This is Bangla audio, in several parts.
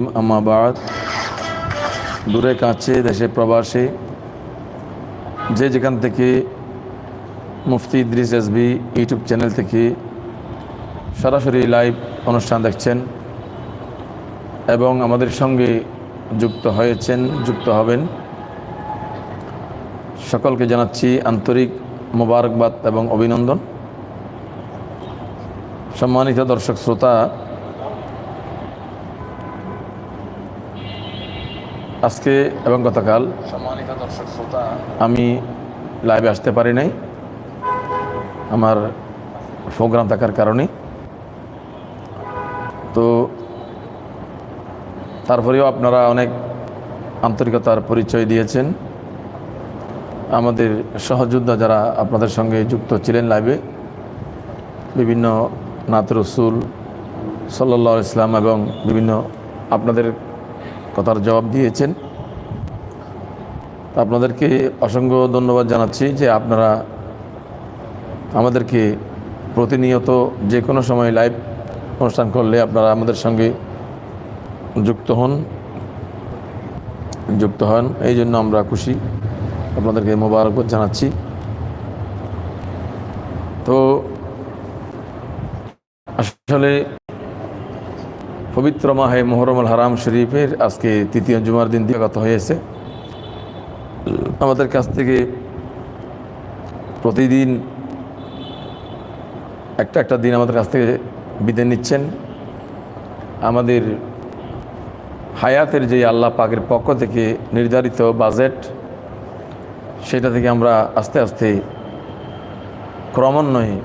আমাবাদ দূরে কাছে, দেশে প্রবাসে। যে যেখান থেকে Mufti Idris SB YouTube channel থেকে সরাসরি লাইভ অনুষ্ঠান দেখছেন এবং আমাদের সঙ্গে যুক্ত হয়েছেন, যুক্ত হবেন। সকলকে জানাচ্ছি আন্তরিক মোবারকবাদ এবং অভিনন্দন। সম্মানিত দর্শক শ্রোতা আজকে এবং গতকাল সম্মানিত দর্শক শ্রোতা আমি লাইভে আসতে পারি নাই। আমার প্রোগ্রাম থাকার কারণে। তো তারপরেও আপনারা অনেক আন্তরিকতার পরিচয় দিয়েছেন। আমাদের সহযোদ্ধা যারা আপনাদের সঙ্গে যুক্ত ছিলেন লাইভে বিভিন্ন নাত রসুল সাল্লা ইসলাম এবং বিভিন্ন আপনাদের কথার জবাব দিয়েছেন। আপনাদেরকে অসংখ্য ধন্যবাদ জানাচ্ছি যে আপনারা আমাদেরকে প্রতিনিয়ত যে কোনো সময় লাইভ অনুষ্ঠান করলে আপনারা আমাদের সঙ্গে যুক্ত হন যুক্ত হন। এই জন্য আমরা খুশি। আপনাদেরকে মোবারকবাদ জানাচ্ছি। তো আসলে পবিত্র মাহে মোহরমুল হারাম শরীফের আজকে তৃতীয় জুমার দিন দিগত হয়েছে। আমাদের কাছ থেকে প্রতিদিন একটা একটা দিন আমাদের কাছ থেকে বিদায় নিচ্ছেন। আমাদের হায়াতের যে আল্লাহ পাকের পক্ষ থেকে নির্ধারিত বাজেট, সেটা থেকে আমরা আস্তে আস্তে ক্রমান্বয়ে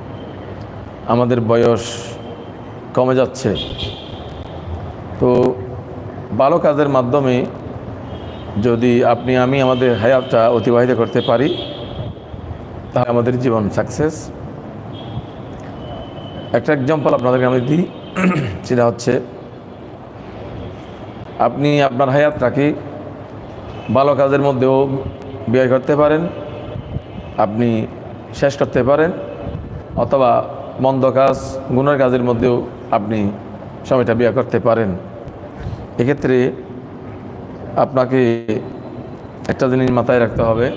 আমাদের বয়স কমে যাচ্ছে। ভালো কাজের মাধ্যমে যদি আপনি, আমি আমাদের হায়াতটা অতিবাহিত করতে পারি, তাহলে আমাদের জীবন সাকসেস একটা এক্সাম্পল আপনাদেরকে আমি দিই, সেটা হচ্ছে, আপনি আপনার হায়াতটাকে ভালো কাজের মধ্যেও ব্যয় করতে পারেন, আপনি শেষ করতে পারেন, অথবা মন্দ কাজ, গুণের কাজের মধ্যেও আপনি সময়টা ব্যয় করতে পারেন। এক্ষেত্রে আপনাকে একটা জিনিস মাথায় রাখতে হবে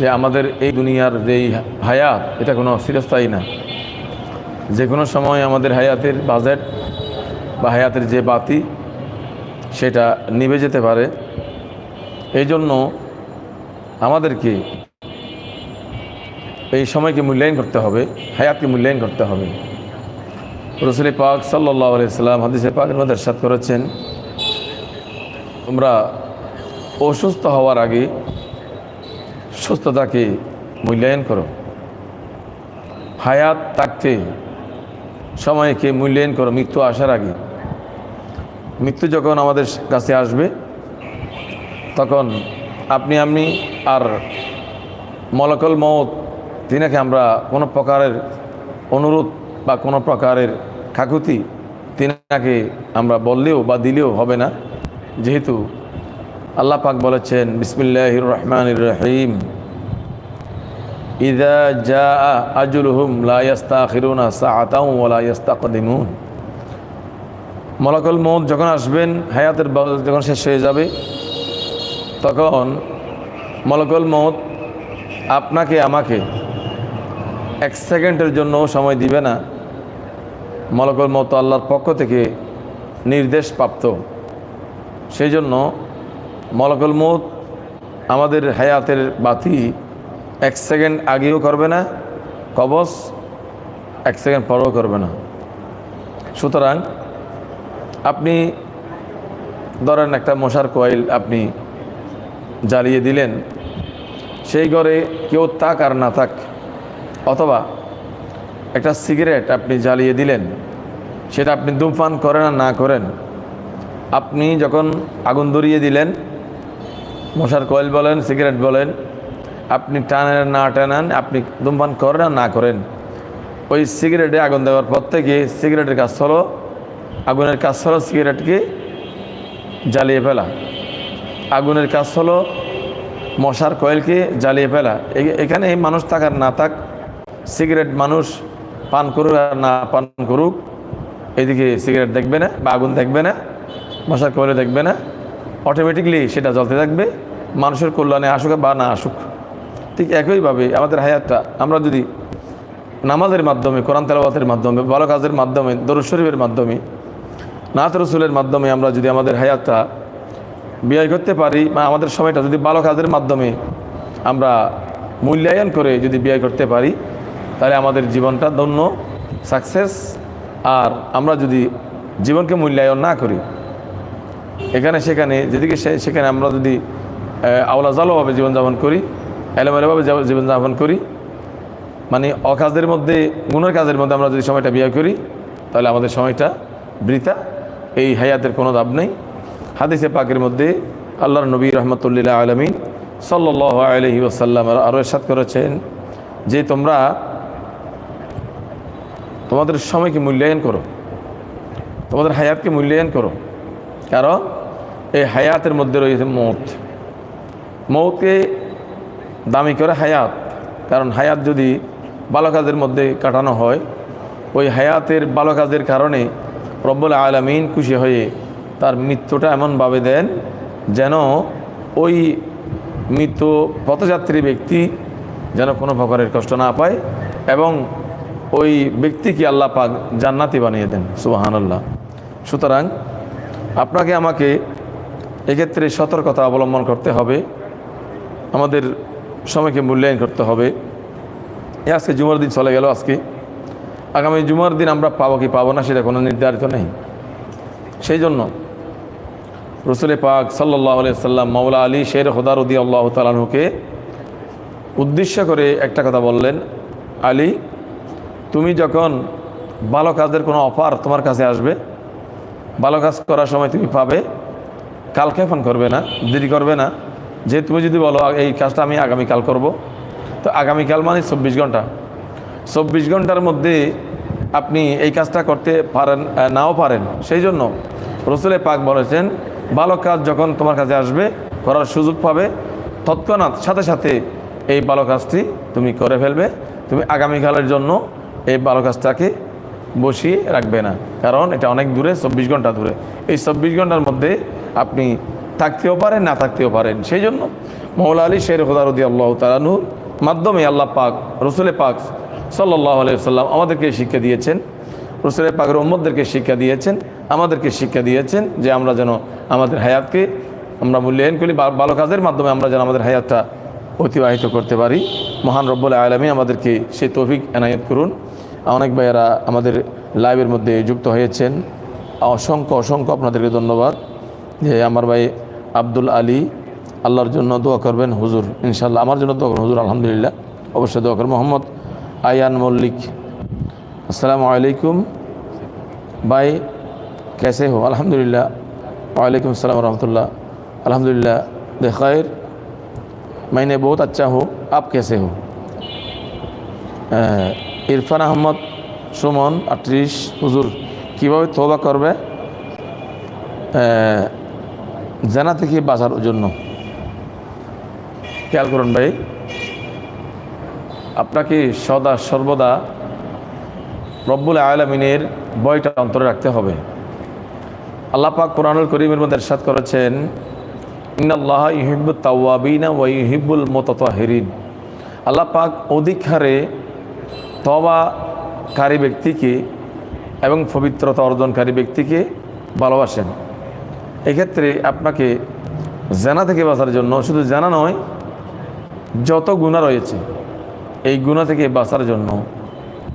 যে আমাদের এই দুনিয়ার যেই হায়াত, এটা কোনো চিরস্থায়ী না। যে কোনো সময় আমাদের হায়াতের বাজেট বা হায়াতের যে বাতি, সেটা নিভে যেতে পারে। এই জন্য আমাদেরকে এই সময়কে মূল্যায়ন করতে হবে, হায়াতকে মূল্যায়ন করতে হবে। রসুল পাক সাল্লাহ আলাইসাল্লাম হাদিসে পাকের মধ্যে সাত করেছেন, তোমরা অসুস্থ হওয়ার আগে সুস্থতাকে মূল্যায়ন করো। হায়াত থাকতে সময়কে মূল্যায়ন করো, মৃত্যু আসার আগে। মৃত্যু যখন আমাদের কাছে আসবে, তখন আপনি আমি আর মলকল মত তিনাকে আমরা কোনো প্রকারের অনুরোধ বা কোনো প্রকারের কাকুতি, তিনাকে আমরা বললেও বা দিলেও হবে না। যেহেতু আল্লাহ পাক বলেছেন বিসমিল্লাহ রহমান রহিম। ইদা জা আজুল হুম লাস্তা খিরুনা সাআতাউ ওলাস্তা কদিমুন মলাকল মৌত যখন আসবেন, হায়াতের যখন শেষ হয়ে যাবে, তখন মলকল মত আপনাকে, আমাকে এক সেকেন্ডের জন্য সময় দিবে না। মলকল মত আল্লাহর পক্ষ থেকে নির্দেশ প্রাপ্ত। সেই জন্য মলকল মত আমাদের হায়াতের বাতি এক সেকেন্ড আগেও করবে না, কবচ এক সেকেন্ড পরেও করবে না। সুতরাং আপনি ধরেন একটা মশার কয়েল আপনি জ্বালিয়ে দিলেন, সেই ঘরে কেউ থাক আর না থাক, অথবা একটা সিগারেট আপনি জ্বালিয়ে দিলেন সেটা আপনি ধূমপান করেন আর না করেন। আপনি যখন আগুন ধরিয়ে দিলেন, মশার কয়েল বলেন, সিগারেট বলেন, আপনি টানেন না টানেন, আপনি ধূমপান করেন আর না করেন, ওই সিগারেটে আগুন দেওয়ার পর থেকে সিগারেটের কাজ হলো, আগুনের কাজ হলো সিগারেটকে জ্বালিয়ে ফেলা। আগুনের কাজ হলো মশার কয়েলকে জ্বালিয়ে ফেলা। এখানে মানুষ থাকার না থাক, সিগারেট মানুষ পান করুক আর না পান করুক এদিকে সিগারেট দেখবে না, বা আগুন দেখবে না, মশার করে দেখবে না অটোমেটিকলি সেটা জ্বলতে থাকবে, মানুষের কল্যাণে আসুক বা না আসুক। ঠিক একইভাবে আমাদের হায়াতটা, আমরা যদি নামাজের মাধ্যমে, কোরআন তেলাবাতের মাধ্যমে, ভালো কাজের মাধ্যমে, দরুদ শরীফের মাধ্যমে, নাত রসুলের মাধ্যমে আমরা যদি আমাদের হায়াতটা ব্যয় করতে পারি, বা আমাদের সময়টা যদি ভালো কাজের মাধ্যমে আমরা মূল্যায়ন করে যদি ব্যয় করতে পারি, তাহলে আমাদের জীবনটা ধন্য সাকসেস আর আমরা যদি জীবনকে মূল্যায়ন না করি, এখানে সেখানে, যেদিকে সেখানে আমরা যদি আওলা জালোভাবে জীবনযাপন করি, এলোমেলোভাবে জীবনযাপন করি মানে অকাজের মধ্যে, গুণের কাজের মধ্যে আমরা যদি সময়টা ব্যয় করি, তাহলে আমাদের সময়টা বৃথা। এই হায়াতের কোনো দাব নেই। হাদিসে পাকের মধ্যে আল্লাহর নবী রহমতুল্লাহ আলমিন আলহি ওসাল্লাম আরও এরশাদ করেছেন যে তোমরা তোমাদের সময়কে মূল্যায়ন করো। তোমাদের হায়াতকে মূল্যায়ন করো। কারণ এই হায়াতের মধ্যে রয়েছে মৌত। মৌতকে দামি করে হায়াত। কারণ হায়াত যদি ভালো কাজের মধ্যে কাটানো হয়, ওই হায়াতের ভালো কাজের কারণে রব্বুল আলমিন খুশি হয়ে তার মৃত্যুটা এমনভাবে দেন যেন ওই মৃত্যু পথযাত্রী ব্যক্তি যেন কোনো প্রকারের কষ্ট না পায় এবং ওই ব্যক্তিকে আল্লাহ পাক জান্নাতি বানিয়ে দেন সুবাহান আল্লাহ সুতরাং আপনাকে আমাকে এক্ষেত্রে সতর্কতা অবলম্বন করতে হবে, আমাদের সময়কে মূল্যায়ন করতে হবে। আজকে জুমার দিন চলে গেল আজকে। আগামী জুমার দিন আমরা পাবো কি পাবো না সেটা কোনো নির্ধারিত নেই। সেই জন্য রসুল পাক সাল্লাহ সাল্লাম মাওলা আলী শের হদার উদ্দি আল্লাহ তালাহুকে উদ্দেশ্য করে একটা কথা বললেন, আলী তুমি যখন ভালো কাজের কোনো অফার তোমার কাছে আসবে, ভালো কাজ করার সময় তুমি পাবে, কালকে ফোন করবে না, দেরি করবে না। যে তুমি যদি বলো এই কাজটা আমি আগামীকাল করব। তো আগামীকাল মানে চব্বিশ ঘণ্টা। চব্বিশ ঘণ্টার মধ্যে আপনি এই কাজটা করতে পারেন নাও পারেন। সেই জন্য রসুলে পাক বলেছেন, ভালো কাজ যখন তোমার কাছে আসবে, করার সুযোগ পাবে, তৎক্ষণাৎ সাথে সাথে এই ভালো কাজটি তুমি করে ফেলবে। তুমি আগামীকালের জন্য এই ভালো কাজটাকে বসিয়ে রাখবে না। কারণ এটা অনেক দূরে, চব্বিশ ঘণ্টা দূরে। এই চব্বিশ ঘণ্টার মধ্যে আপনি থাকতেও পারেন, না থাকতেও পারেন। সেই জন্য মৌলা আলী শের হুদারুদ্দি আল্লাহ তালানুর মাধ্যমে আল্লাহ পাক, রসুলে পাক সাল্লাহ আলাইসাল্লাম আমাদেরকে শিক্ষা দিয়েছেন। রসুলে পাকের উম্মদদেরকে শিক্ষা দিয়েছেন, আমাদেরকে শিক্ষা দিয়েছেন যে আমরা যেন আমাদের হায়াতকে আমরা মূল্যায়ন করি, বা- ভালো কাজের মাধ্যমে আমরা যেন আমাদের হায়াতটা অতিবাহিত করতে পারি। মহান রব্বুল আলমী আমাদেরকে সেই তৌফিক এনায়ত করুন। অনেক ভাইয়েরা আমাদের লাইভের মধ্যে যুক্ত হয়েছেন অসংখ্য অসংখ্য আপনাদেরকে ধন্যবাদ যে আমার ভাই আব্দুল আলী আল্লাহর জন্য দোয়া করবেন হুজুর ইনশাল্লাহ আমার জন্য দোয়া করবেন হুজুর আলহামদুলিল্লাহ অবশ্যই দোয়া করবেন মোহাম্মদ আয়ান মল্লিক আসসালামু আলাইকুম भाई कैसे हो अल्हम्दुलिल्लाह वालेकुम अस्सलाम रहमतुल्लाह अल्हम्दुलिल्लाह बखैर मैंने बहुत अच्छा हूँ आप कैसे हो আহ, ইরফান আহমদ সুমন, আটত্রিশ, হুজুর, কীভাবে তোবা করবে? জানা থেকে বাঁচার জন্য। খেয়াল করুন ভাই, আপনাকে সদা সর্বদা রব্বুল আলমিনের বয়টা অন্তরে রাখতে হবে। আল্লাহ পাক কোরআনুল করিমের মধ্যে এরশাদ করেছেন, ইন্নাল্লাহ ইহিব্বুত তাওয়াবিনা ওয়া ইহিব্বুল মুতাতাহিরিন। আল্লাহ পাক অধিক হারে তবাকারী ব্যক্তিকে এবং পবিত্রতা অর্জনকারী ব্যক্তিকে ভালোবাসেন। এক্ষেত্রে আপনাকে জানা থেকে বাঁচার জন্য, শুধু জানা নয়, যত গুণা রয়েছে, এই গুণা থেকে বাঁচার জন্য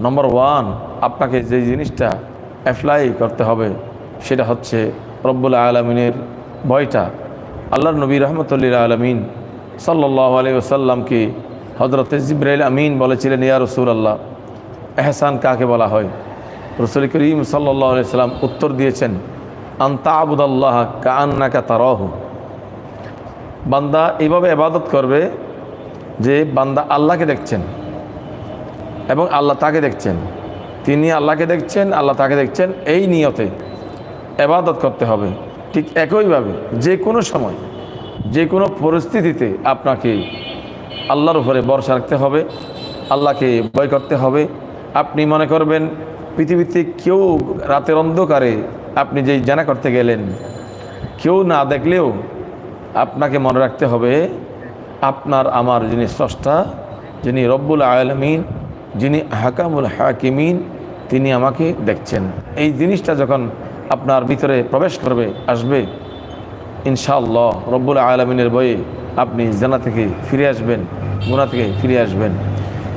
নম্বর ওয়ান আপনাকে যে জিনিসটা অ্যাপ্লাই করতে হবে, সেটা হচ্ছে রব্বুল আলমিনের ভয়টা। আল্লাহর নবী রহমতুল্লিল আলমিন সাল্লাহ আলী ওসাল্লামকে হজরত জিব্রাইল আমিন বলেছিলেন, ইয়া রসুল আল্লাহ এহসান কাকে বলা হয়? রসুল করিম সাল্লাম উত্তর দিয়েছেন আন্তা আবুদাল্লাহ কান্নাকা তারহ। বান্দা এইভাবে এবাদত করবে যে বান্দা আল্লাহকে দেখছেন এবং আল্লাহ তাকে দেখছেন। তিনি আল্লাহকে দেখছেন, আল্লাহ তাকে দেখছেন, এই নিয়তে এবাদত করতে হবে। ঠিক একইভাবে যে কোনো সময় যে কোনো পরিস্থিতিতে আপনাকে আল্লাহর উপরে ভরসা রাখতে হবে, আল্লাহকে ভয় করতে হবে আপনি মনে করবেন পৃথিবীতে কেউ রাতের অন্ধকারে আপনি যেই জানা করতে গেলেন, কেউ না দেখলেও আপনাকে মনে রাখতে হবে, আপনার আমার যিনি স্রষ্টা, যিনি রব্বুল আলমিন, যিনি হাকামুল হাকিমিন, তিনি আমাকে দেখছেন। এই জিনিসটা যখন আপনার ভিতরে প্রবেশ করবে, আসবে, ইনশাআল্লাহ রব্বুল আলমিনের বয়ে আপনি জানা থেকে ফিরে আসবেন গুণা থেকে ফিরে আসবেন।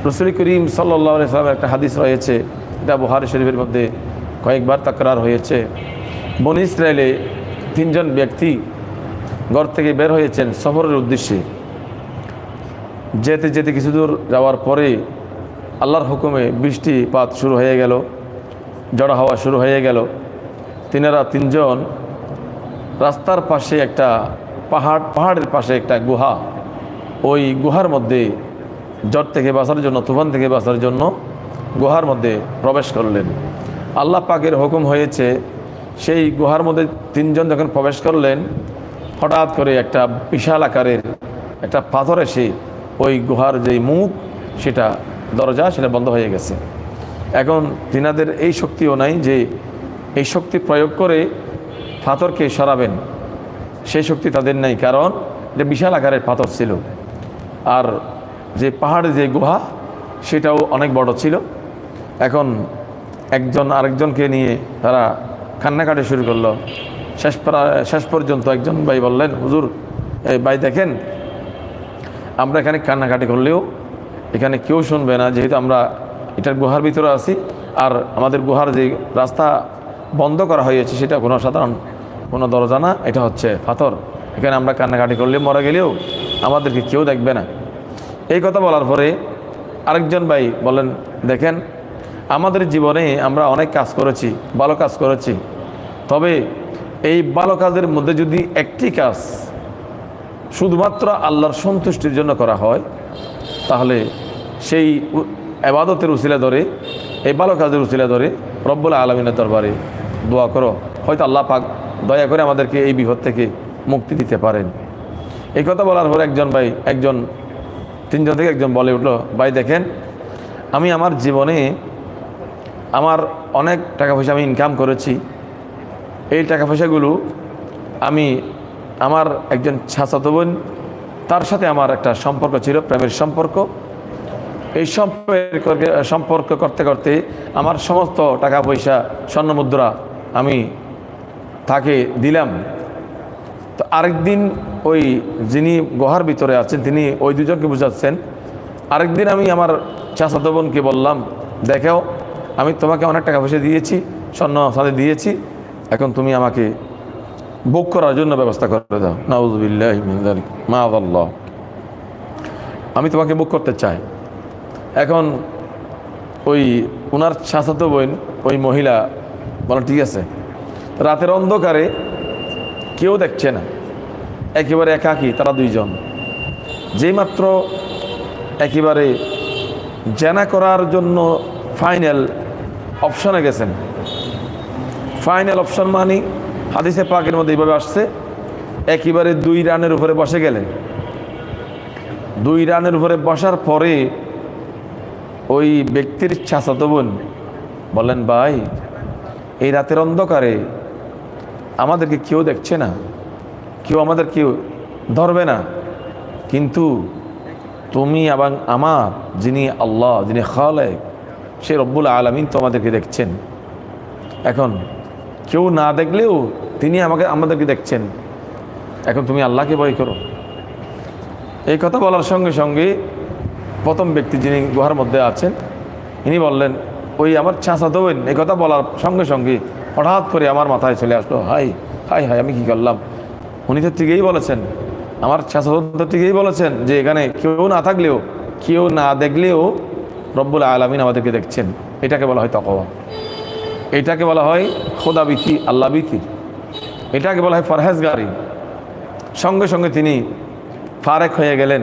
রসুল করিম সাল্লাহ সাল্লামের একটা হাদিস রয়েছে, এটা বুহারি শরীফের মধ্যে কয়েকবার তাকরার হয়েছে। বন ইসরায়েলে তিনজন ব্যক্তি ঘর থেকে বের হয়েছেন সফরের উদ্দেশ্যে। যেতে যেতে কিছু দূর যাওয়ার পরে আল্লাহর হুকুমে বৃষ্টিপাত শুরু হয়ে গেল, জড় হওয়া শুরু হয়ে গেল। তিনারা তিনজন রাস্তার পাশে একটা পাহাড়, পাহাড়ের পাশে একটা গুহা, ওই গুহার মধ্যে জ্বর থেকে বাঁচার জন্য, তুফান থেকে বাঁচার জন্য গুহার মধ্যে প্রবেশ করলেন। আল্লাহ পাকের হুকুম হয়েছে, সেই গুহার মধ্যে তিনজন যখন প্রবেশ করলেন, হঠাৎ করে একটা বিশাল আকারের একটা পাথর এসে ওই গুহার যেই মুখ, সেটা দরজা, সেটা বন্ধ হয়ে গেছে। এখন তিনাদের এই শক্তিও নাই যে এই শক্তি প্রয়োগ করে পাথরকে সরাবেন। সেই শক্তি তাদের নাই, কারণ এটা বিশাল আকারের পাথর ছিল। আর যে পাহাড়ে যে গুহা, সেটাও অনেক বড় ছিল। এখন একজন আরেকজনকে নিয়ে তারা কান্নাকাটি শুরু করল। শেষ শেষ পর্যন্ত একজন ভাই বললেন, হুজুর, এই ভাই দেখেন, আমরা এখানে কান্নাকাটি করলেও এখানে কেউ শুনবে না, যেহেতু আমরা এটার গুহার ভিতরে আছি, আর আমাদের গুহার যে রাস্তা বন্ধ করা হয়েছে, সেটা কোনো সাধারণ, কোনো দরজা না, এটা হচ্ছে পাথর। এখানে আমরা কান্নাকাটি করলে মরে গেলেও আমাদেরকে কেউ দেখবে না। এই কথা বলার পরে আরেকজন ভাই বলেন, দেখেন, আমাদের জীবনে আমরা অনেক কাজ করেছি, ভালো কাজ করেছি। তবে এই ভালো কাজের মধ্যে যদি একটি কাজ শুধুমাত্র আল্লাহর সন্তুষ্টির জন্য করা হয়, তাহলে সেই আবাদতের উসিলা ধরে, এই ভালো কাজের উসিলা ধরে রব্বুল আলমিনের দরবারে দোয়া করো। হয়তো আল্লাহ পাক দয়া করে আমাদেরকে এই বিপদ থেকে মুক্তি দিতে পারেন। এই কথা বলার পর একজন ভাই, একজন তিনজন থেকে একজন বলে উঠল, ভাই দেখেন, আমি আমার জীবনে আমার অনেক টাকা পয়সা আমি ইনকাম করেছি। এই টাকা পয়সাগুলো আমি আমার একজন ছাত্র বোন, তার সাথে আমার একটা সম্পর্ক ছিল, প্রেমের সম্পর্ক। এই সম্পর্ক সম্পর্ক করতে করতে আমার সমস্ত টাকা পয়সা, স্বর্ণ মুদ্রা আমি তাকে দিলাম। তো আরেকদিন ওই যিনি গুহার ভিতরে আছেন, তিনি ওই দুজনকে বুঝাচ্ছেন, আরেকদিন আমি আমার চাচাতো বোনকে বললাম দেখো আমি তোমাকে অনেক টাকা পয়সা দিয়েছি, স্বর্ণ সাথে দিয়েছি, এখন তুমি আমাকে বুক করার জন্য ব্যবস্থা করে দাও। নাউজবিল্লাহ মা আল্লাহ আমি তোমাকে বুক করতে চাই। এখন ওই ওনার চাচাতো বোন, ওই মহিলা, বলো, ঠিক আছে। রাতের অন্ধকারে কেউ দেখছে না। একেবারে একাকী তারা দুইজন। যেই মাত্র একেবারে জেনা করার জন্য ফাইনাল অপশনে গেছেন। ফাইনাল অপশন মানে হাদিসে পাকের মধ্যে এইভাবে আসছে, একেবারে দুই রানের উপরে বসে গেলেন। দুই রানের উপরে বসার পরে ওই ব্যক্তির চাচাতো বোন বলেন ভাই, এই রাতের অন্ধকারে আমাদেরকে কেউ দেখছে না, কেউ আমাদের কেউ ধরবে না। কিন্তু তুমি এবং আমার, যিনি আল্লাহ, যিনি খালেক সে রব্বুল আলমিন তো আমাদেরকে দেখছেন। এখন কেউ না দেখলেও তিনি আমাকে, আমাদেরকে দেখছেন। এখন তুমি আল্লাহকে ভয় করো। এই কথা বলার সঙ্গে সঙ্গে প্রথম ব্যক্তি যিনি গুহার মধ্যে আছেন, ইনি বললেন, ওই আমার চাষা দেবেন এই কথা বলার সঙ্গে সঙ্গে হঠাৎ করে আমার মাথায় চলে আসলো, হাই হাই হাই, আমি কি করলাম? উনি তো ঠিকই বলেছেন, আমার চাষা থেকেই বলেছেন যে এখানে কেউ না থাকলেও, কেউ না দেখলেও রব্বুল আলমিন আমাদেরকে দেখছেন। এটাকে বলা হয় তকওয়া। এটাকে বলা হয় খোদা বিথি, আল্লাহ বিথি। এটাকে বলা হয় ফরহেজগারি। সঙ্গে সঙ্গে তিনি ফারেক হয়ে গেলেন।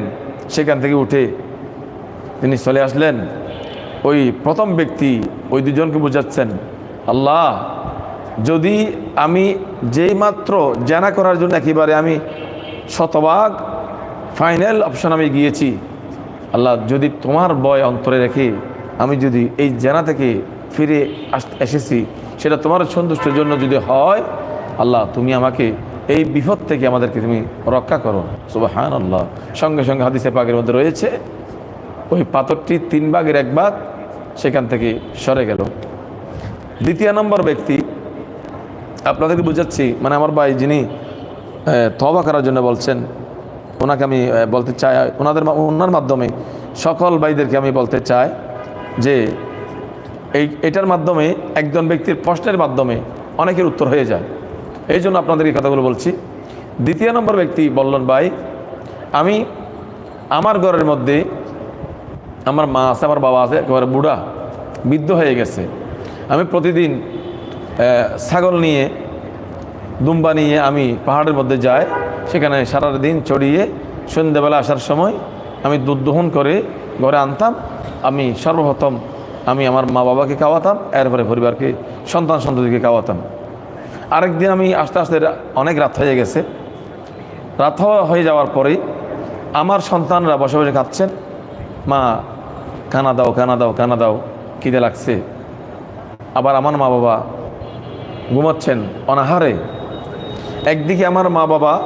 সেখান থেকে উঠে তিনি চলে আসলেন। ওই প্রথম ব্যক্তি, ওই দুজনকে বোঝাচ্ছেন, আল্লাহ যদি আমি যেই মাত্র জানা করার জন্য একেবারে আমি শতভাগ ফাইনাল অপশন আমি গিয়েছি, আল্লাহ যদি তোমার বয় অন্তরে রেখে আমি যদি এই জেনা থেকে ফিরে এসেছি, সেটা তোমার সন্তুষ্টের জন্য যদি হয়, আল্লাহ তুমি আমাকে এই বিপদ থেকে আমাদেরকে তুমি রক্ষা করো। সুবাহান আল্লাহ সঙ্গে সঙ্গে হাদিসে পাগের মধ্যে রয়েছে, ওই পাথরটি তিন ভাগের এক ভাগ সেখান থেকে সরে গেল। দ্বিতীয় নম্বর ব্যক্তি আপনাদেরকে বুঝাচ্ছি মানে আমার ভাই যিনি তবা করার জন্য বলছেন, ওনাকে আমি বলতে চাই, ওনাদের ওনার মাধ্যমে সকল ভাইদেরকে আমি বলতে চাই যে, এই, এটার মাধ্যমে একজন ব্যক্তির প্রশ্নের মাধ্যমে অনেকের উত্তর হয়ে যায়। এই জন্য আপনাদের এই কথাগুলো বলছি। দ্বিতীয় নম্বর ব্যক্তি বললেন, ভাই, আমি আমার ঘরের মধ্যে আমার মা আছে, আমার বাবা আছে, একেবারে বুড়া, বৃদ্ধ হয়ে গেছে। আমি প্রতিদিন ছাগল নিয়ে, দুম্বা নিয়ে আমি পাহাড়ের মধ্যে যাই, সেখানে সারা দিন চড়িয়ে সন্ধ্যেবেলা আসার সময় আমি দুধ দহন করে ঘরে আনতাম। আমি সর্বপ্রথম আমি আমার মা বাবাকে খাওয়াতাম, এরপরে পরিবারকে, সন্তান সন্ততিকে খাওয়াতাম। আরেকদিন আমি আস্তে আস্তে অনেক রাত হয়ে গেছে। রাত হয়ে যাওয়ার পরে আমার সন্তানরা বসে বসে খাচ্ছেন। মা কানা দাও কানা দাও কানা দাও, খিদে লাগছে। আবার আমার মা বাবা ঘুমাচ্ছেন অনাহারে। একদিকে আমার মা বাবা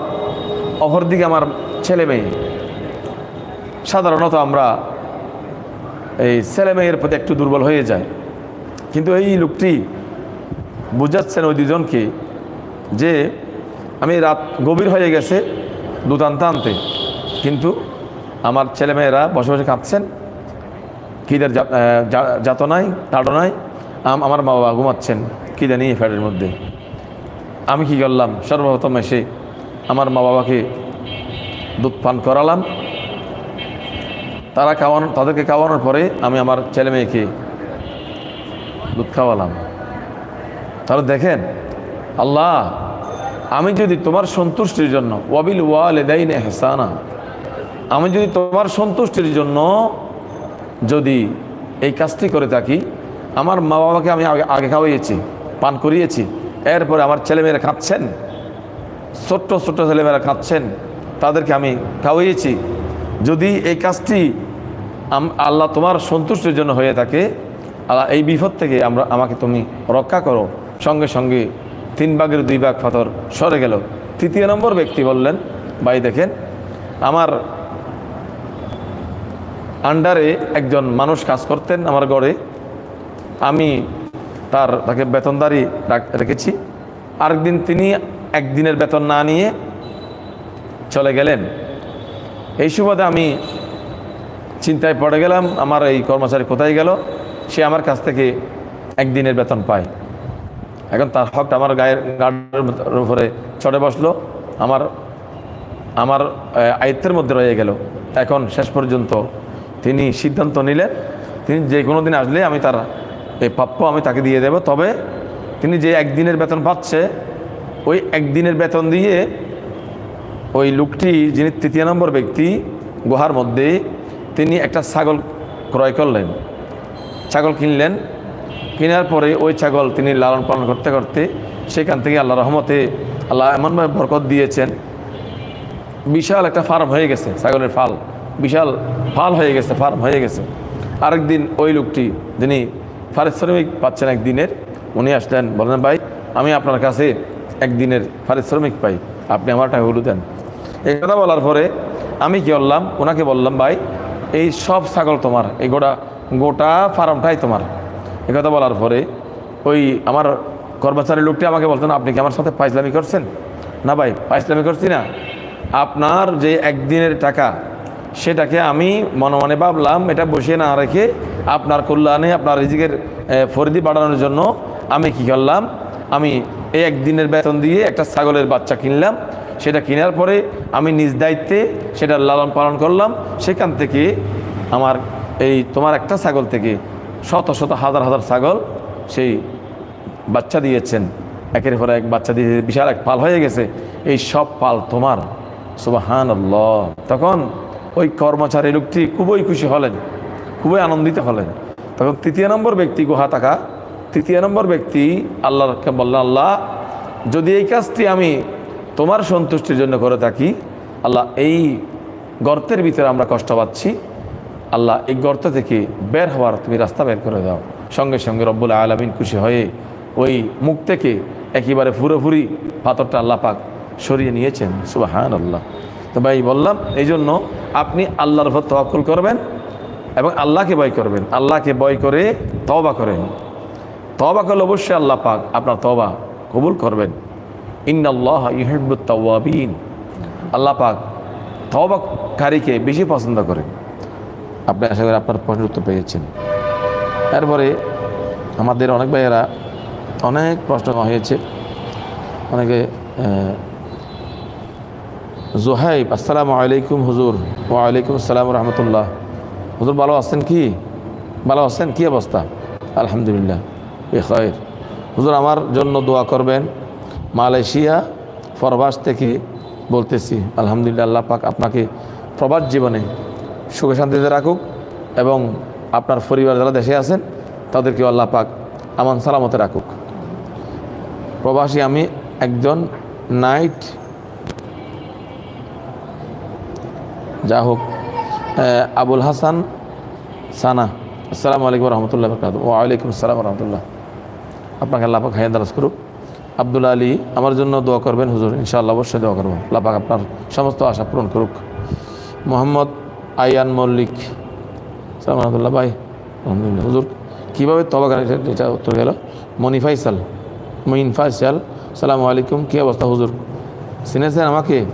অপরদিকে আমার ছেলে মেয়ে। সাধারণত আমরা এই ছেলে মেয়ের প্রতি একটু দুর্বল হয়ে যায় কিন্তু এই লোকটি বুঝাচ্ছেন ওই দুজনকে যে আমি রাত গভীর হয়ে গেছে দুধ আনতে। কিন্তু আমার ছেলেমেয়েরা বসে বসে কাঁদছেন। খিদের যাতনায় আম- আমার মা বাবা ঘুমাচ্ছেন। খিদে নিয়ে ফ্যাটের মধ্যে। আমি কি করলাম? সর্বপ্রথম এসে আমার মা বাবাকে দুধ পান করালাম। তারা খাওয়ানো, তাদেরকে খাওয়ানোর পরে আমি আমার ছেলে মেয়েকে দুধ খাওয়ালাম। তাহলে দেখেন, আল্লাহ, আমি যদি তোমার সন্তুষ্টির জন্য, ওয়াবিল ওয়ালেদাইন হেসানা আমি যদি তোমার সন্তুষ্টির জন্য যদি এই কাজটি করে থাকি, আমার মা বাবাকে আমি আগে আগে খাওয়াইয়েছি। পান করিয়েছি। এরপরে আমার ছেলেমেয়েরা খাচ্ছেন ছোট্ট ছোট্ট ছেলেমেয়েরা খাচ্ছেন তাদেরকে আমি খাওয়াইয়েছি। যদি এই কাজটি আল্লাহ তোমার সন্তুষ্টির জন্য হয়ে থাকে, আল্লাহ এই বিপদ থেকে আমরা আমাকে তুমি রক্ষা করো। সঙ্গে সঙ্গে তিন ভাগের দুই ভাগ পাথর সরে গেল। তৃতীয় নম্বর ব্যক্তি বললেন, ভাই, দেখেন, আমার আন্ডারে একজন মানুষ কাজ করতেন আমার গড়ে। আমি তার তাকে বেতনদারি রাখ- রেখেছি। আরেকদিন তিনি একদিনের বেতন না নিয়ে চলে গেলেন। এই সুবাদে আমি চিন্তায় পড়ে গেলাম, আমার এই কর্মচারী কোথায় গেল? সে আমার কাছ থেকে একদিনের বেতন পায়। এখন তার হকটা আমার গায়ের গার্ডের উপরে চড়ে বসল। আমার আমার আয়ত্তের মধ্যে রয়ে গেল। এখন শেষ পর্যন্ত তিনি সিদ্ধান্ত নিলেন। তিনি যে কোনো দিন আসলে আমি তার এই প্রাপ্য আমি তাকে দিয়ে দেব। তবে তিনি যে একদিনের বেতন পাচ্ছে, ওই একদিনের বেতন দিয়ে ওই লোকটি, যিনি তৃতীয় নম্বর ব্যক্তি গুহার মধ্যে তিনি একটা ছাগল ক্রয় করলেন। ছাগল কিনলেন। কেনার পরে ওই ছাগল তিনি লালন পালন করতে করতে সেখান থেকে আল্লাহ রহমতে আল্লাহ এমনভাবে বরকত দিয়েছেন। বিশাল একটা ফার্ম হয়ে গেছে, ছাগলের ফাল। বিশাল ফাল হয়ে গেছে, ফার্ম হয়ে গেছে। আরেকদিন ওই লোকটি, যিনি পারিশ্রমিক পাচ্ছেন একদিনের উনি আসলেন বললেন ভাই, আমি আপনার কাছে একদিনের পারিশ্রমিক পাই। আপনি আমার টাকাগুলো দেন। এই কথা বলার পরে আমি কি করলাম ওনাকে বললাম, ভাই, এই সব ছাগল তোমার, এই গোটা গোটা ফার্মটাই তোমার। এই কথা বলার পরে ওই আমার কর্মচারী লোকটি আমাকে বলতেন, আপনি কি আমার সাথে ফাইজলামি করছেন? না ভাই ফাইজলামি করছি না। আপনার যে একদিনের টাকা সেটাকে আমি মনে মনে ভাবলাম, এটা বসিয়ে না রেখে আপনার কল্যাণে, আপনার রিজিকের ফরিদি বাড়ানোর জন্য আমি কি করলাম, আমি এই একদিনের বেতন দিয়ে একটা ছাগলের বাচ্চা কিনলাম। সেটা কেনার পরে আমি নিজ দায়িত্বে সেটা লালন পালন করলাম। সেখান থেকে আমার এই তোমার একটা ছাগল থেকে শত শত হাজার হাজার ছাগল সেই বাচ্চা দিয়েছেন। একের পর এক বাচ্চা দিয়ে বিশাল এক পাল হয়ে গেছে। এই সব পাল তোমার। সুবাহান তখন ওই কর্মচারী লোকটি খুবই খুশি হলেন, খুবই আনন্দিত হলেন। তখন তৃতীয় নম্বর ব্যক্তি গুহা থাকা, তৃতীয় নম্বর ব্যক্তি আল্লাহকে বললেন, আল্লাহ, যদি এই কাজটি আমি তোমার সন্তুষ্টির জন্য করে থাকি, আল্লাহ, এই গর্তের ভিতরে আমরা কষ্ট পাচ্ছি। আল্লাহ, এই গর্ত থেকে বের হওয়ার তুমি রাস্তা বের করে দাও। সঙ্গে সঙ্গে রব্বুল আলমিন খুশি হয়ে ওই মুখ থেকে একেবারে পুরোপুরি পাথরটা আল্লাহ পাক সরিয়ে নিয়েছেন। সুবাহান আল্লাহ তো ভাই বললাম এই জন্য আপনি আল্লাহর উপর তওয়াক্কুল করবেন এবং আল্লাহকে ভয় করবেন। আল্লাহকে ভয় করে তওবা করেন। তওবা করলে অবশ্যই আল্লাহ পাক আপনার তওবা কবুল করবেন। ইন্নাল্লাহ ইহিব্বুত তাওয়াবিন। আল্লাহ পাক তওবাকারীকে বেশি পছন্দ করেন। আপনি আশা করি আপনার প্রশ্নের উত্তর পেয়েছেন। এরপরে আমাদের অনেক ভাইয়েরা অনেক প্রশ্ন হয়েছে। অনেকে জোহাইব, আসসালামু আলাইকুম হুজুর। ওয়ালাইকুম আসসালাম রহমতুল্লাহ। হুজুর, ভালো আছেন কি? ভালো আছেন? কি অবস্থা? আলহামদুলিল্লাহ এ খয়ের হুজুর, আমার জন্য দোয়া করবেন। মালয়েশিয়া ফরবাস থেকে বলতেছি, আলহামদুলিল্লাহ, আল্লাহ পাক আপনাকে প্রবাস জীবনে সুখে শান্তিতে রাখুক এবং আপনার পরিবার যারা দেশে আছেন, তাদেরকেও আল্লাহ পাক আমান সালামতে রাখুক। প্রবাসী আমি একজন নাইট যা হোক আবুল হাসান সানা, আসসালামু আলাইকুম রহমতুল্লাহ বরকাত ওয়ালাইকুম আসসালাম রহমতুল্লাহ। আপনাকে পাক হায়াত দারাজ করুক। আব্দুল আলী, আমার জন্য দোয়া করবেন, হুজুর, ইনশাআল্লাহ অবশ্যই দোয়া করব। পাক আপনার সমস্ত আশা পূরণ করুক। মোহাম্মদ আয়ান মল্লিক সালাম রহমতুল্লাহ, ভাই, আলহামদুলিল্লাহ। হুজুর, কীভাবে তবা এটা- উত্তর গেল। মনি ফাইসাল মঈন ফাইসাল সালামু আলাইকুম, কী অবস্থা হুজুর? চিনেছেন আমাকে?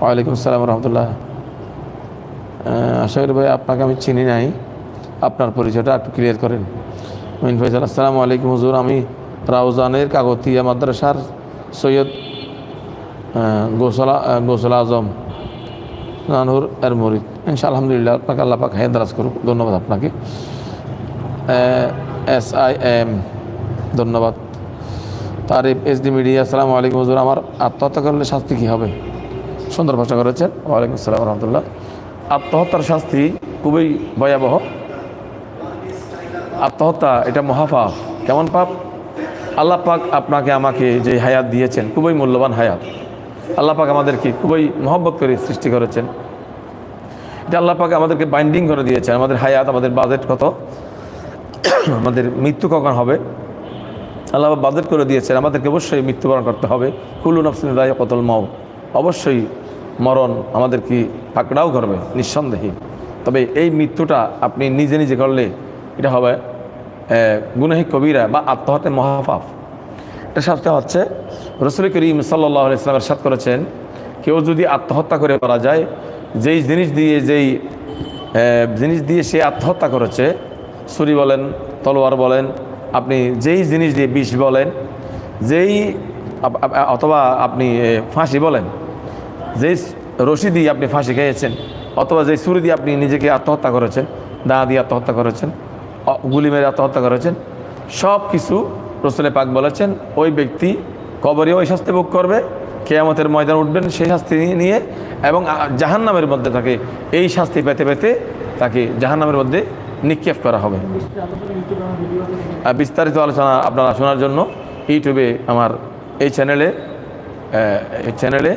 ওয়ালাইকুম আসসালাম রহমতুল্লাহ। আশা করি ভাই আপনাকে আমি চিনি নাই। আপনার পরিচয়টা একটু ক্লিয়ার করেন। মঈন ফাইসাল আসসালামু আলাইকুম হুজুর। আমি রাউজানের কাগতিয়া মাদ্রাসার সৈয়দ গোসলা গোসলা আজম নানুর এর মরিদ। ইনশা আলহামদুলিল্লাহ আপনাকে আল্লাহ পাক হায়দারাজ করুক। ধন্যবাদ আপনাকে। এস আই এম ধন্যবাদ। তারিফ এস ডি মিডিয়া আসসালামু আলাইকুম হুজুর। আমার আত্মহত্যা করলে শাস্তি কী হবে? সুন্দর ভাষা করেছেন। ওয়ালাইকুম আসসালাম রহমতুল্লাহ। আত্মহত্যার শাস্তি খুবই ভয়াবহ। আত্মহত্যা, এটা মহাপাপ। কেমন পাপ? আল্লাহ পাক আপনাকে, আমাকে যে হায়াত দিয়েছেন, খুবই মূল্যবান হায়াত। আল্লাহ পাক আমাদেরকে খুবই মহব্বত করে সৃষ্টি করেছেন। এটা আল্লাহ পাক আমাদেরকে বাইন্ডিং করে দিয়েছেন। আমাদের হায়াত, আমাদের বাজেট কত? আমাদের মৃত্যু কখন হবে? আল্লাহ বাজেট করে দিয়েছেন। আমাদেরকে অবশ্যই মৃত্যুবরণ করতে হবে। কুলু নফসিন রায় কতল মাও অবশ্যই মরণ আমাদের কি পাকড়াও করবে? নিঃসন্দেহে। তবে এই মৃত্যুটা আপনি নিজে নিজে করলে এটা হবে গুনাহি কবিরা বা আত্মহত্যা মহাপাপ। এটা শাস্তি হচ্ছে, রসুল করিম সাল্লাহ ইসলামের সাথ করেছেন, কেউ যদি আত্মহত্যা করে করা যায়, যেই জিনিস দিয়ে যেই জিনিস দিয়ে সে আত্মহত্যা করেছে, ছুরি বলেন, তলোয়ার বলেন, আপনি যেই জিনিস দিয়ে বিষ বলেন, যেই অথবা আপনি ফাঁসি বলেন যেই রশি দিয়ে আপনি ফাঁসি খেয়েছেন, অথবা যেই ছুরি দিয়ে আপনি নিজেকে আত্মহত্যা করেছেন, দা দিয়ে আত্মহত্যা করেছেন গুলি মেরে আত্মহত্যা করেছেন, সব কিছু রসুলে পাক বলেছেন, ওই ব্যক্তি কবরে ওই শাস্তি ভোগ করবে, কেয়ামতের ময়দান উঠবেন সেই শাস্তি নিয়ে এবং জাহান্নামের মধ্যে তাকে এই শাস্তি পেতে পেতে তাকে জাহান্নামের মধ্যে নিক্ষেপ করা হবে। বিস্তারিত আলোচনা আপনারা শোনার জন্য ইউটিউবে আমার এই চ্যানেলে চ্যানেলে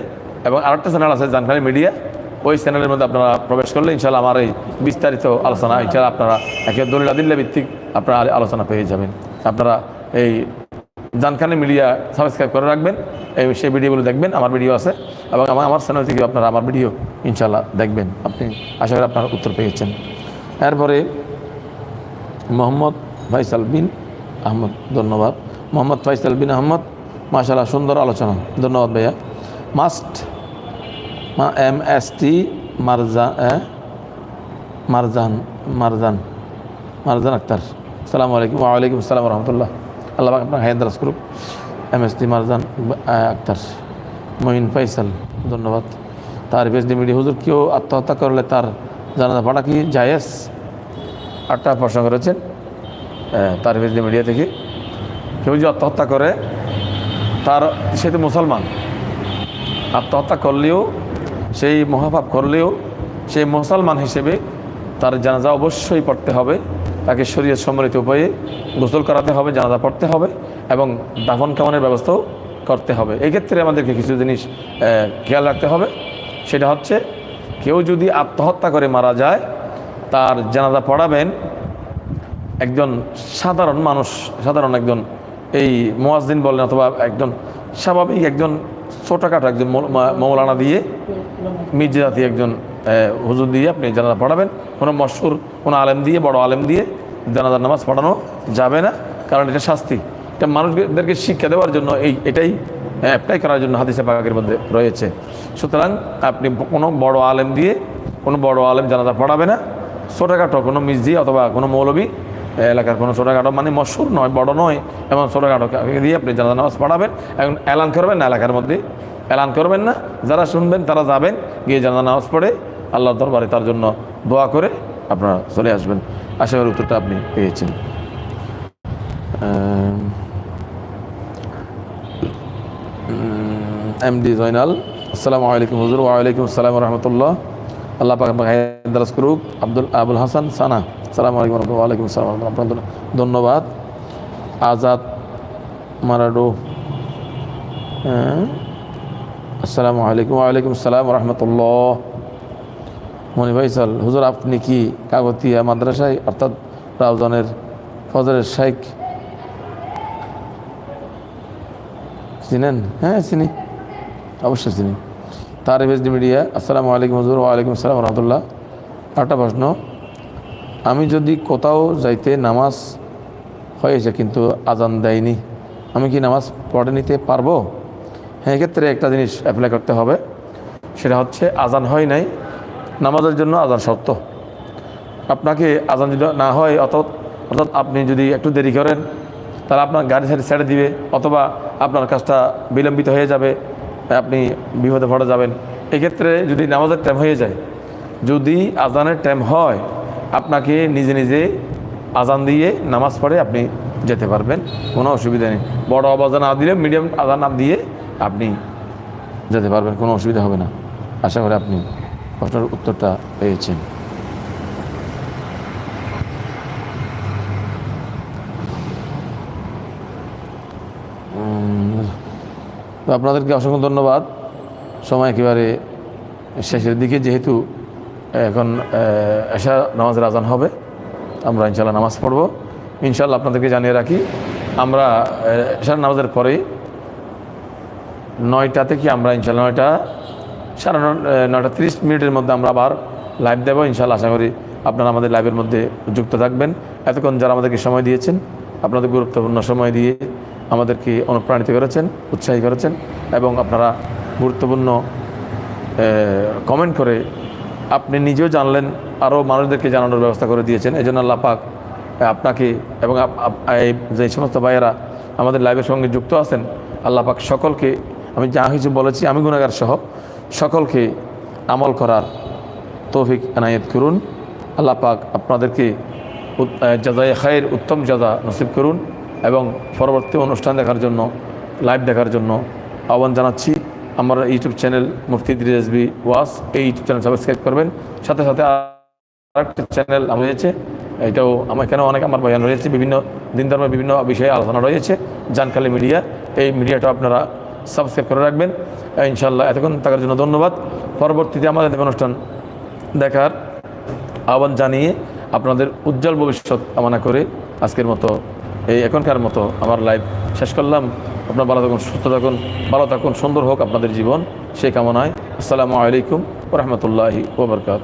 এবং আরেকটা চ্যানেল আছে জানকারি মিডিয়া ওই চ্যানেলের মধ্যে আপনারা প্রবেশ করলে ইনশাল্লাহ আমার এই বিস্তারিত আলোচনা ইনশাল্লাহ আপনারা একে দলিল আদিল্লা ভিত্তিক আপনারা আলোচনা পেয়ে যাবেন। আপনারা এই জানখানি মিডিয়া সাবস্ক্রাইব করে রাখবেন, এই সেই ভিডিওগুলো দেখবেন, আমার ভিডিও আছে, এবং আমার আমার চ্যানেল থেকে আপনারা আমার ভিডিও ইনশাল্লাহ দেখবেন। আপনি আশা করি আপনারা উত্তর পেয়েছেন। এরপরে মোহাম্মদ ফাইসাল বিন আহমদ, ধন্যবাদ। মোহাম্মদ ফাইসাল বিন আহমদ মাশাল্লাহ সুন্দর আলোচনা। ধন্যবাদ ভাইয়া। মাস্ট এম এস টি মারজা এ, মারজান মারজান মারজান আক্তার। সালামু আলাইকুম ওয়ালাইকুম আসসালাম রহমতুল্লাহ আল্লাহ আপনার হায়াত দারাজ করুক। M S T Marjan Akter. Moin Faisal ধন্যবাদ। তার বেশ ডিমিডি হুজুর কেউ আত্মহত্যা করলে তার জানাজা পড়া কি জায়েজ? আটটা প্রশ্ন করেছেন। তার ফেসলি মিডিয়া থেকে কেউ যদি আত্মহত্যা করে তার সে তো মুসলমান। আত্মহত্যা করলেও, সেই মহাপাপ করলেও, সেই মুসলমান হিসেবে তার জানাজা অবশ্যই পড়তে হবে। তাকে শরীর সম্মিলিত উপায়ে গোসল করাতে হবে, জানাজা পড়তে হবে এবং দাফন কামনের ব্যবস্থাও করতে হবে। এক্ষেত্রে আমাদেরকে কিছু জিনিস খেয়াল রাখতে হবে। সেটা হচ্ছে, কেউ যদি আত্মহত্যা করে মারা যায়, তার জানাজা পড়াবেন একজন সাধারণ মানুষ, সাধারণ একজন এই মোয়াজদিন বলেন অথবা একজন স্বাভাবিক একজন ছোটোখাটো একজন মৌলানা দিয়ে মির্জা জাতি একজন হুজুর দিয়ে আপনি জানাজা পড়াবেন। কোনো মশহুর, কোনো আলেম দিয়ে, বড় আলেম দিয়ে জানাজার নামাজ পড়ানো যাবে না, কারণ এটা শাস্তি। এটা মানুষদেরকে শিক্ষা দেওয়ার জন্য এই, এটাই অ্যাপ্লাই করার জন্য হাদিসে পাকের মধ্যে রয়েছে। সুতরাং আপনি কোনো বড় আলেম দিয়ে, কোনো বড় আলেম জানাজা পড়াবে না। ছোটোখাটো কোনো মির্জি অথবা কোনো মৌলবী এলাকার কোনো ছোটোখাটো মানে মশহুর নয়, বড় নয়, এমন ছোটোখাটো দিয়ে আপনি জানাজা নামাজ পড়াবেন, এখন এলান করবেন না এলাকার মধ্যে। এলান করবেন না, যারা শুনবেন তারা যাবেন, গিয়ে জানাজা নামাজ পড়ে আল্লাহর দরবারে তার জন্য দোয়া করে আপনারা চলে আসবেন। আশা করি উত্তরটা আপনি পেয়েছেন। এমডি জয়নাল, আসসালামু আলাইকুম হুজুর ওয়ালাইকুম আসসালাম রহমতুল্লাহ। আল্লাহ পাক দারাজ করুক। আব্দুল, আবুল হাসান সানা। সালাম আলাইকুম ওয়ালাইকুম আসসালাম আপনার ধন্যবাদ। আজাদ মারাডো। হ্যাঁ? আসসালামু আলাইকুম। ওয়ালাইকুম আসসালাম রহমতুল্লাহ। মনি ভাইসাল হুজুর, আপনি কি কাগতিয়া মাদ্রাসায়, অর্থাৎ রাউজানের ফজরের শেখ চিনেন? হ্যাঁ চিনি। অবশ্যই চিনি। তার মিডিয়া, আসসালামু আলাইকুম হুজুর ওয়ালাইকুম আসসালাম রহমতুল্লাহ। আটটা প্রশ্ন। আমি যদি কোথাও যাইতে নামাজ হয়েছে কিন্তু আজান দেয়নি, আমি কি নামাজ পড়ে নিতে পারব? হ্যাঁ এক্ষেত্রে একটা জিনিস অ্যাপ্লাই করতে হবে, সেটা হচ্ছে আজান হয় নাই, নামাজের জন্য আজান শর্ত। আপনাকে আজান যদি না হয়, অর্থাৎ অর্থাৎ আপনি যদি একটু দেরি করেন, তাহলে আপনার গাড়ি ছেড়ে ছেড়ে দিবে, অথবা আপনার কাজটা বিলম্বিত হয়ে যাবে, আপনি বিপদে পড়ে যাবেন। এক্ষেত্রে যদি নামাজের টাইম হয়ে যায়, যদি আজানের টাইম হয় আপনাকে নিজে নিজে আজান দিয়ে নামাজ পড়ে আপনি যেতে পারবেন। কোনো অসুবিধা নেই। বড় আবাজান না দিলে, মিডিয়াম আজান না দিয়ে আপনি যেতে পারবেন। কোনো অসুবিধা হবে না। আশা করি আপনি প্রশ্নের উত্তরটা পেয়েছেন। আপনাদেরকে অসংখ্য ধন্যবাদ। সময় একেবারে শেষের দিকে, যেহেতু এখন এশা নামাজের আজান হবে। আমরা ইনশাল্লাহ নামাজ পড়ব। ইনশাল্লাহ আপনাদেরকে জানিয়ে রাখি, আমরা এশার নামাজের পরেই নয়টাতে কি আমরা ইনশাল্লাহ নয়টা, সাড়ে নয়টা তিরিশ মিনিটের মধ্যে আমরা আবার লাইভ দেবো। ইনশাল্লাহ আশা করি আপনারা আমাদের লাইভের মধ্যে যুক্ত থাকবেন। এতক্ষণ যারা আমাদেরকে সময় দিয়েছেন, আপনাদের গুরুত্বপূর্ণ সময় দিয়ে আমাদেরকে অনুপ্রাণিত করেছেন, উৎসাহী করেছেন এবং আপনারা গুরুত্বপূর্ণ কমেন্ট করে আপনি নিজেও জানলেন আরও মানুষদেরকে জানানোর ব্যবস্থা করে দিয়েছেন। এই জন্য আল্লাহ পাক আপনাকে এবং এই যে সমস্ত ভাইয়েরা আমাদের লাইভের সঙ্গে যুক্ত আছেন পাক সকলকে আমি যা কিছু বলেছি আমি গুণাগার সহ সকলকে আমল করার তৌফিক এনায়েত করুন। আল্লাহ পাক আপনাদেরকে আহ, খায়ের উত্তম জাজা নসিব করুন এবং পরবর্তী অনুষ্ঠান দেখার জন্য লাইভ দেখার জন্য আহ্বান জানাচ্ছি। আমার ইউটিউব চ্যানেল মুফতি দিরিজবি ওয়াস এই ইউটিউব চ্যানেল সাবস্ক্রাইব করবেন। সাথে সাথে আরেকটা চ্যানেল আমার রয়েছে, এটাও আমার এখানে অনেক আমার বয়ান রয়েছে, বিভিন্ন দিন ধর্মের বিভিন্ন বিষয়ে আলোচনা রয়েছে, জানকালি মিডিয়া, এই মিডিয়াটা আপনারা সাবস্ক্রাইব করে রাখবেন। ইনশাল্লাহ এতক্ষণ থাকার জন্য ধন্যবাদ। পরবর্তীতে আমাদের অনুষ্ঠান দেখার আহ্বান জানিয়ে আপনাদের উজ্জ্বল ভবিষ্যৎ কামনা করে আজকের মতো, এই এখনকার মতো আমার লাইভ শেষ করলাম। আপনার ভালো থাকুন, সুস্থ থাকুন, ভালো থাকুন, সুন্দর হোক আপনাদের জীবন, সেই কামনায় আসসালামু আলাইকুম রহমতুল্লাহি ওবরকাত